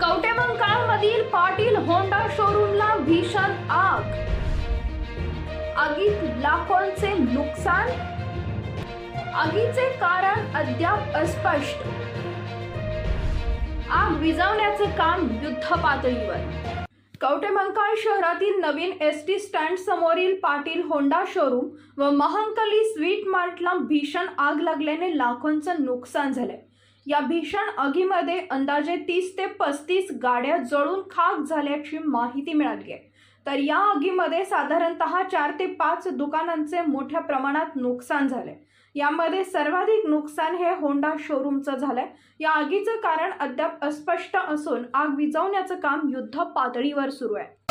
कवटेमंकाळमधील Patil Honda शोरूमला भीषण आग. आगीत लाखोंचे नुकसान? आगीचे कारण अद्याप अस्पष्ट. आग विझवण्याचे काम युद्ध पातळीवर कवटेमंकाळ शहरातील नवीन एस टी स्टँड समोरील पाटील होंडा शोरूम व महंकली स्वीट मार्टला भीषण आग लागल्याने लाखोंचं नुकसान झालंय. या भीषण आगीमध्ये अंदाजे तीस ते पस्तीस गाड्या जळून खाक झाल्याची माहिती मिळाली आहे. तर या आगीमध्ये साधारणतः चार ते पाच दुकानांचे मोठ्या प्रमाणात नुकसान झाले. यामध्ये सर्वाधिक नुकसान हे होंडा शोरूमचं झालंय. या आगीचं कारण अद्याप अस्पष्ट असून आग विझवण्याचं काम युद्ध पातळीवर सुरू आहे.